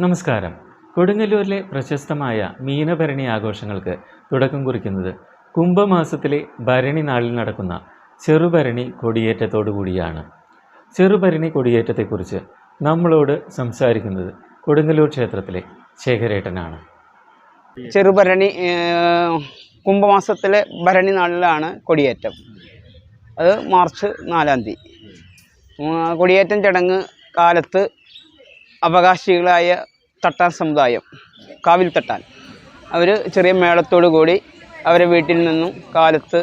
നമസ്കാരം. കൊടുങ്ങല്ലൂരിലെ പ്രശസ്തമായ മീനഭരണി ആഘോഷങ്ങൾക്ക് തുടക്കം കുറിക്കുന്നത് കുംഭമാസത്തിലെ ഭരണി നാളിൽ നടക്കുന്ന ചെറുഭരണി കൊടിയേറ്റത്തോടുകൂടിയാണ് ചെറുഭരണി കൊടിയേറ്റത്തെക്കുറിച്ച് നമ്മളോട് സംസാരിക്കുന്നത് കൊടുങ്ങല്ലൂർ ക്ഷേത്രത്തിലെ ശേഖരേട്ടനാണ്. ചെറുഭരണി കുംഭമാസത്തിലെ ഭരണി നാളിലാണ് കൊടിയേറ്റം. അത് മാർച്ച് നാലാം തീയതി. കൊടിയേറ്റം ചടങ്ങ് കാലത്ത് അവകാശികളായ തട്ടാൻ സമുദായം കാവിൽ തട്ടാൻ. അവർ ചെറിയ മേളത്തോടു കൂടി അവരെ വീട്ടിൽ നിന്നും കാലത്ത്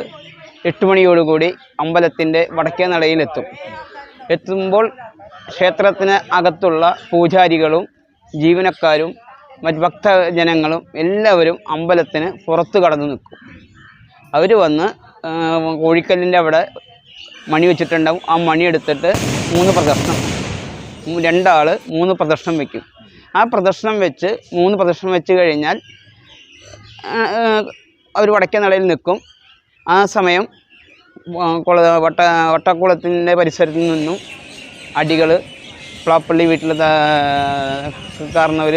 എട്ട് മണിയോടുകൂടി അമ്പലത്തിന്റെ വടക്കേ നടയിലെത്തും. എത്തുമ്പോൾ ക്ഷേത്രത്തിന് അകത്തുള്ള പൂജാരികളും ജീവനക്കാരും മറ്റ് ഭക്തജനങ്ങളും എല്ലാവരും അമ്പലത്തിന് പുറത്ത് കടന്നു നിൽക്കും. അവർ വന്ന് കോഴിക്കല്ലിന്റെ അവിടെ മണി വെച്ചിട്ടുണ്ടാവും. ആ മണി എടുത്തിട്ട് മൂന്ന് പ്രദർശനം. രണ്ടാൾ മൂന്ന് പ്രദർശനം വെക്കും. ആ പ്രദർശനം വെച്ച് മൂന്ന് പ്രദർശനം വെച്ച് കഴിഞ്ഞാൽ അവർ വടക്കേ നടയിൽ നിൽക്കും ആ സമയം കുള വട്ട വട്ടക്കുളത്തിന്റെ പരിസരത്ത് നിന്നും അടികൾ പ്ലാപ്പള്ളി വീട്ടിൽ കാരണവർ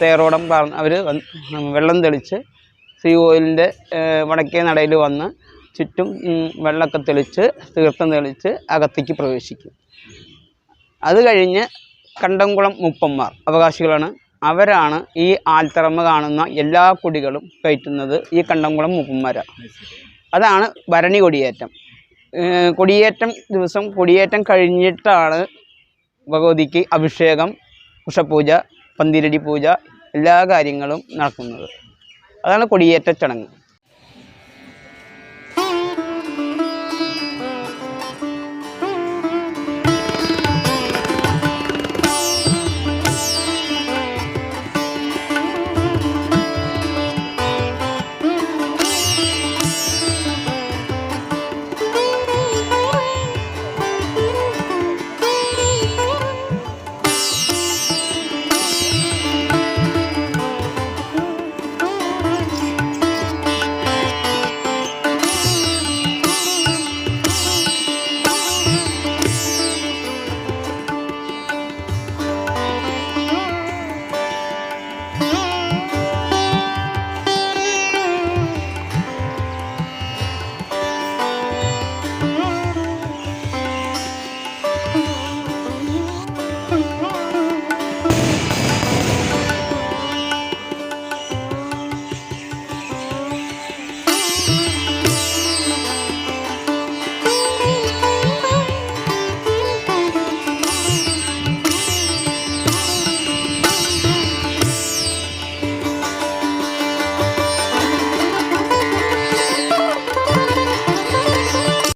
തേറോടം കാരണ അവർ വെള്ളം തെളിച്ച് സി ഓയിലിന്റെ വടക്കേ നടയിൽ വന്ന് ചുറ്റും വെള്ളമൊക്കെ തെളിച്ച് തീർത്ഥം തെളിച്ച് അകത്തേക്ക് പ്രവേശിക്കും. അത് കഴിഞ്ഞ് കണ്ടംകുളം മുപ്പന്മാർ അവകാശികളാണ്. അവരാണ് ഈ ആൽത്തറമ കാണുന്ന എല്ലാ കൊടികളും കയറ്റുന്നത് ഈ കണ്ടംകുളം മുപ്പന്മാരാണ് അതാണ് ഭരണി കൊടിയേറ്റം. കൊടിയേറ്റം ദിവസം കൊടിയേറ്റം കഴിഞ്ഞിട്ടാണ് ഭഗവതിക്ക് അഭിഷേകം ഉഷപൂജ പന്തിരടി പൂജ എല്ലാ കാര്യങ്ങളും നടക്കുന്നത്. അതാണ് കൊടിയേറ്റ ചടങ്ങ്.